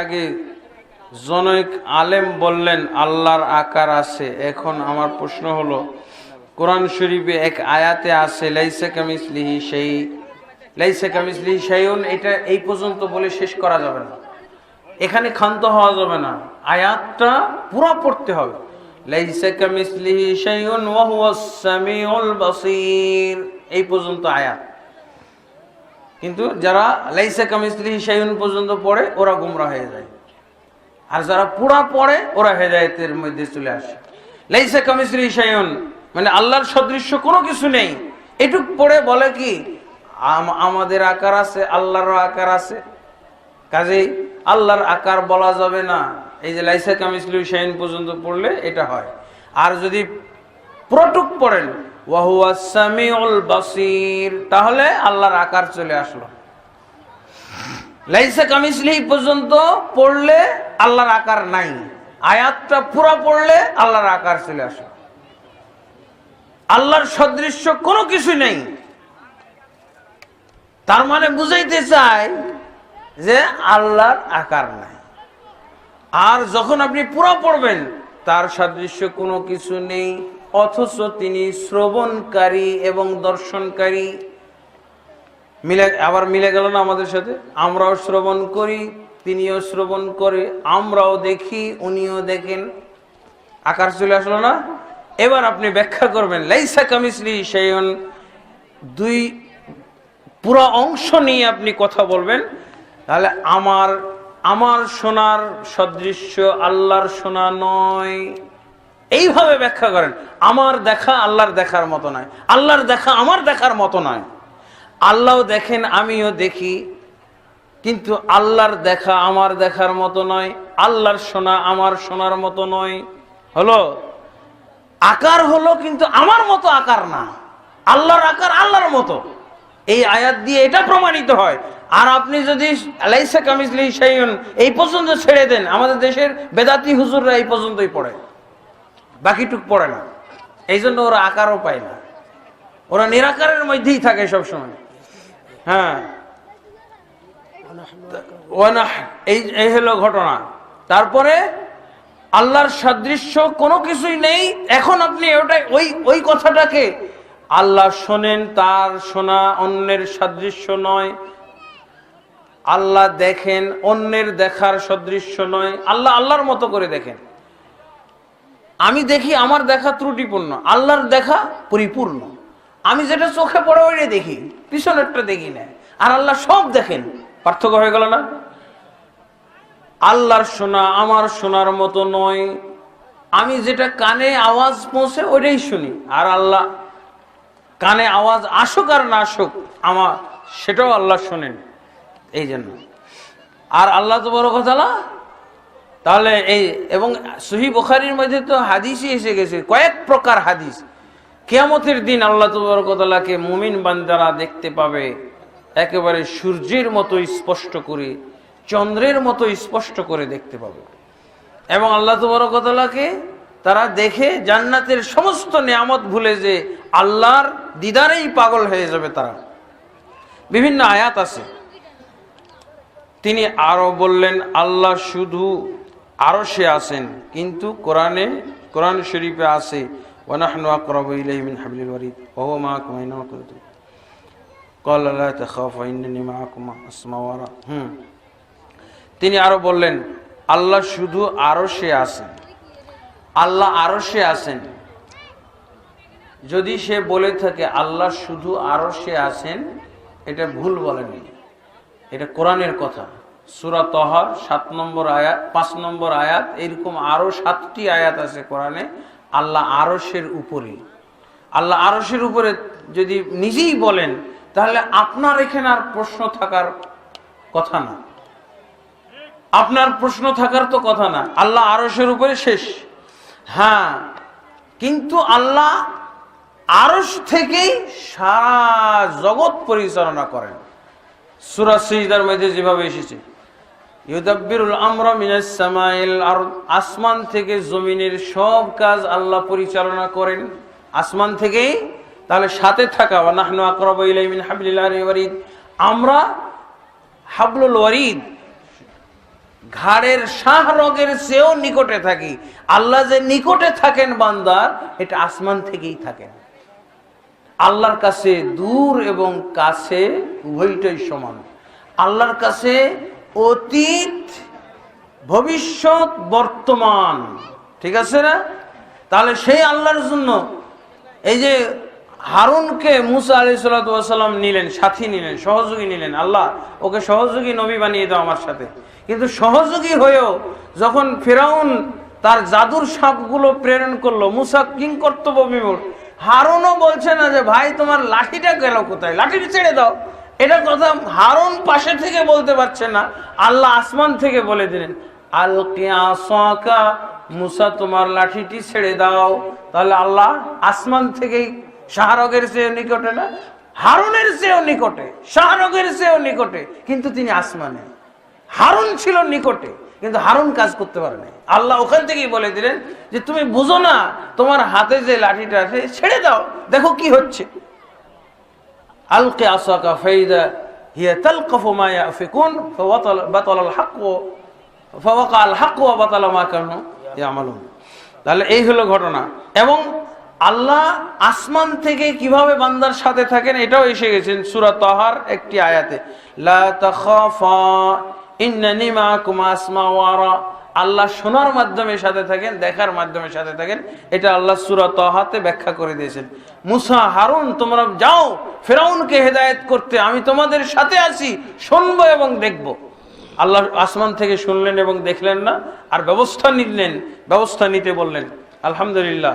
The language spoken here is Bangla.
আগে জনৈক আলেম বললেন, আল্লাহর আকার আছে। এখন আমার প্রশ্ন হলো, কোরআন শরীফে এক আয়াতে আছে, লাইসা কামিসলিহি সেই লাইসা কামিসলিহি সেইউন এটা এই পর্যন্ত বলে শেষ করা যাবে না। এখানে ক্ষান্ত হওয়া যাবে না। আয়াতটা পুরো পড়তে হবে। লাইসা কামিসলিহি শাইউন ওয়া এই পর্যন্ত আয়াত। কিন্তু যারা লাইসা কামিসলিহি শাইউন পর্যন্ত পড়ে, ওরা গুমরা হয়ে যায়। আর যারা পুরা পড়ে, ওরা হেদায়েতের মধ্যে চলে আসে। লাইসা কামিসলিহি শাইউন মানে আল্লাহর সদৃশ্য কোনো কিছু নেই। এটুক পড়ে বলে কি আমাদের আকার আছে, আল্লাহরও আকার আছে। কাজেই আল্লাহর আকার বলা যাবে না। এই যে লাইসা কামিসলু শাইন পর্যন্ত পড়লে এটা হয়। আর যদি পুরোটুক পড়েন তাহলে আল্লাহর আকার চলে আসলো। লাইসা কামিসলি পর্যন্ত পড়লে আল্লাহর আকার নাই। আয়াতটা পুরো পড়লে আল্লাহর আকার চলে আসলো। আল্লাহর সদৃশ্য কোনো কিছু নেই। তার মানে বুঝাইতে চাই যে আল্লাহর আকার নাই। আর যখন আপনি পুরো পড়বেন, তার সাদৃশ্য কোনো কিছু নেই। অথচ তিনি শ্রবণকারী এবং দর্শনকারী। মিলে, আবার মিলে গেল না আমাদের সাথে? আমরাও শ্রবণ করি, তিনিও শ্রবণ করে, আমরাও দেখি, উনিও দেখেন। আকার চলে আসলো না? এবার আপনি ব্যাখ্যা করবেন, লাইসা কামিসলি সেইন দুই পুরো অংশ নিয়ে আপনি কথা বলবেন। তাহলে আমার আমার সোনার সদৃশ্য আল্লাহর সোনা নয়। এইভাবে ব্যাখ্যা করেন, আমার দেখা আল্লাহর দেখার মতো নয়, আল্লাহর দেখা আমার দেখার মতো নয়। আল্লাহও দেখেন, আমিও দেখি, কিন্তু আল্লাহর দেখা আমার দেখার মতো নয়, আল্লাহর শোনা আমার শোনার মতো নয়। হলো, আকার হলো কিন্তু আমার মতো আকার না, আল্লাহর আকার আল্লাহর মতো। এই আয়াত দিয়ে এটা প্রমাণিত হয়। আর আপনি যদি আলাইসা কামিজলি সাইন এই পর্যন্ত ছেড়ে দেন, আমাদের দেশের বেদাতি হুজুররা এই পর্যন্তই পড়ে। বাকিটুক পড়ে না। এই জন্য ওরা আকারও পায় না। ওরা নিরাকারের মধ্যেই থাকে সব সময় হ্যাঁ এই এই হলো ঘটনা। তারপরে আল্লাহর সাদৃশ্য কোনো কিছুই নেই। এখন আপনি ওটা, ওই ওই কথাটাকে আল্লাহ শোনেন, তার শোনা অন্যের সাদৃশ্য নয়। আল্লাহ দেখেন, অন্যের দেখার সদৃশ্য নয়। আল্লাহ আল্লাহর মতো করে দেখেন। আমি দেখি আমার দেখা ত্রুটিপূর্ণ, আল্লাহর দেখা পরিপূর্ণ। আমি যেটা চোখে পড়ে ওইটাই দেখি, পিছনেরটা দেখি না। আর আল্লাহ সব দেখেন। পার্থক্য হয়ে গেল না? আল্লাহর শোনা আমার শোনার মতো নয়। আমি যেটা কানে আওয়াজ পৌঁছে ওইটাই শুনি। আর আল্লাহ কানে আওয়াজ আসুক আর না আসুক, আমার সেটাও আল্লাহ শোনেন। এই জন্য। আর আল্লাহ তো বড় কথা তাহলে এই, এবং সহি বুখারির মধ্যে তো হাদিসই এসে গেছে, কয়েক প্রকার হাদিস। কেয়ামতের দিন আল্লাহ তবরকতালাকে মুমিন বান্দারা দেখতে পাবে, একেবারে সূর্যের মতো স্পষ্ট করে, চন্দ্রের মতো স্পষ্ট করে দেখতে পাবে। এবং আল্লাহ তবরকতালাকে তারা দেখে জান্নাতের সমস্ত নিয়ামত ভুলে যে আল্লাহর দিদারেই পাগল হয়ে যাবে তারা। বিভিন্ন আয়াত আছে। তিনি আরও বললেন, আল্লাহ শুধু আরও সে আছেন, কিন্তু কোরআনে, কোরআন শরীফে আরা হুম। তিনি আরও বললেন, আল্লাহ শুধু আরও সে আছেন। আল্লাহ আরও সে আছেন। যদি সে বলে থাকে, আল্লাহ শুধু আরও সে আছেন, এটা ভুল বলেনি এটা কোরআনের কথা। সুরা তহার সাত নম্বর আয়াত, পাঁচ নম্বর আয়াত, এরকম আরও সাতটি আয়াত আছে কোরআনে। আল্লাহ আরসের উপরে। আল্লাহ আরসের উপরে যদি নিজেই বলেন, তাহলে আপনার এখানে আর প্রশ্ন থাকার কথা না। আপনার প্রশ্ন থাকার তো কথা না। আল্লাহ আরসের উপরে শেষ। হ্যাঁ কিন্তু আল্লাহ আরস থেকেই সারা জগৎ পরিচালনা করেন। সুরা সিজদার মধ্যে যেভাবে এসেছে। আর আসমান থেকে জমিনের সব কাজ আল্লাহ পরিচালনা করেন। আসমান থেকেই তাহলে সাথে থাকা নাহনু আকরাবু ইলাইহি মিন হাবলিল ওয়ারিদ। আমরা হাবলুল ওয়ারিদ, ঘাড়ের শাহ রগের চেয়েও নিকটে থাকি। আল্লাহ যে নিকটে থাকেন বান্দার এটা আসমান থেকেই থাকেন আল্লাহর কাছে দূর এবং কাছে উভয়টাই সমান। আল্লাহর কাছে অতীত, ভবিষ্যৎ, বর্তমান। ঠিক আছে না? তাহলে সেই আল্লাহর জন্য এই যে হারুনকে মুসা আলি সাল্লাম নিলেন, সাথী নিলেন, সহযোগী নিলেন, আল্লাহ, ওকে সহযোগী নবী বানিয়ে দাও আমার সাথে। কিন্তু সহযোগী হয়েও যখন ফেরাউন তার জাদুর সাপগুলো প্রেরণ করল, মুসা কিং কর্তব্য বিমূর হারুনও বলছে না যে, ভাই, তোমার লাঠিটা গেল কোথায়? লাঠিটা ছেড়ে দাও। এটা কথা হারুন পাশে থেকে বলতে পারছে না, আল্লাহ আসমান থেকে বলে দিলেন আল মুসা তোমার লাঠিটি ছেড়ে দাও। তাহলে আল্লাহ আসমান থেকেই শাহরগের চেয়েও নিকটে না, হারুনের চেয়েও নিকটে, শাহরগের চেয়েও নিকটে, কিন্তু তিনি আসমানে। হারুন ছিল নিকটে, কিন্তু হারুন কাজ করতে পারে নাই। আল্লাহ ওখান থেকেই বলে দিলেন যে, তুমি বুঝো না, তোমার হাতে যে লাঠিটা আছে, ছেড়ে দাও, দেখো কি হচ্ছে। আলকে আসাকা ফাইদা হিয়া তালকাফু মা ইয়াফিকুন ফাওয়াতাল বাতালাল হক ফাওয়াকা আল হক ওয়া বাতালা মা কানু তাহলে এই হলো ঘটনা। এবং আল্লাহ আসমান থেকে কীভাবে বান্দার সাথে থাকেন এটাও এসে গেছেন সূরা তাহার একটি আয়াতে। লা তাখাফা, ইন্নানি মাআকুম আসমা ওয়ারা আল্লাহ শোনার মাধ্যমে সাথে থাকেন, দেখার মাধ্যমে সাথে থাকেন, এটা আল্লাহ সুরত হাতে ব্যাখ্যা করে দিয়েছেন। মুসা, হারুন, তোমরা যাও, ফেরাউনকে হেদায়ত করতে, আমি তোমাদের সাথে আছি, শুনব এবং দেখব। আল্লাহ আসমান থেকে শুনলেন এবং দেখলেন না, আর ব্যবস্থা নিলেন, ব্যবস্থা নিতে বললেন। আলহামদুলিল্লাহ।